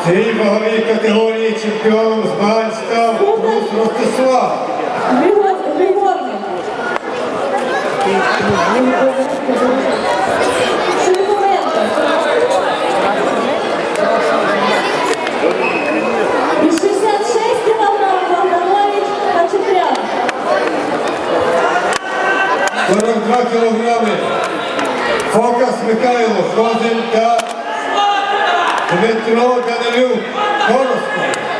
В цій ваговій категорії чемпіоном змагань став Рус Ростислав. Григор- Григорний. Шелковенко. И 66 килограмм Богданович Хачатрян. 42 кілограми. Фокас Михайло Фрозен та Дмитро Данилюк Короско.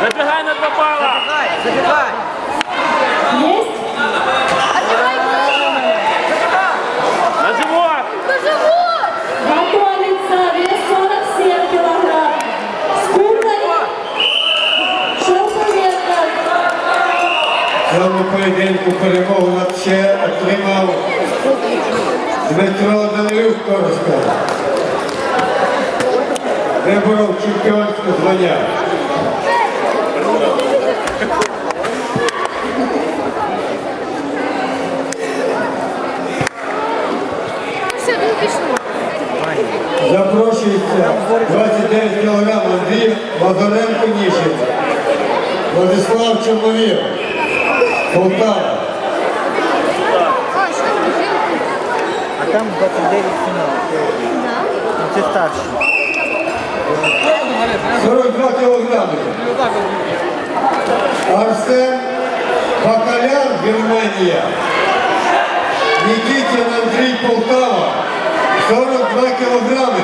Забегай на два балла. Есть? На живот. Готовится вес 47 килограмм. Скуталь, Шелковенко. В цьому поєдинку перемогу над ще отримав Дмитро Данилюк Короско. Виборов чемпіонське звання. Запрошується 29 кг Андрій Лазаренко Ніжин. Владислав Чорновіл. Полтава. А там 29 фінал. Ну, Це старший. 42 кілограми. Арсен Бакалян, Германія. Нікітін Андрій Полтава. 42 кілограми.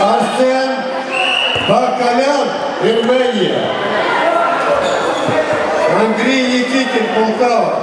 Арсен Бакалян, Вірменія. Андрій Нікітін, Полтава.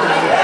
Yeah.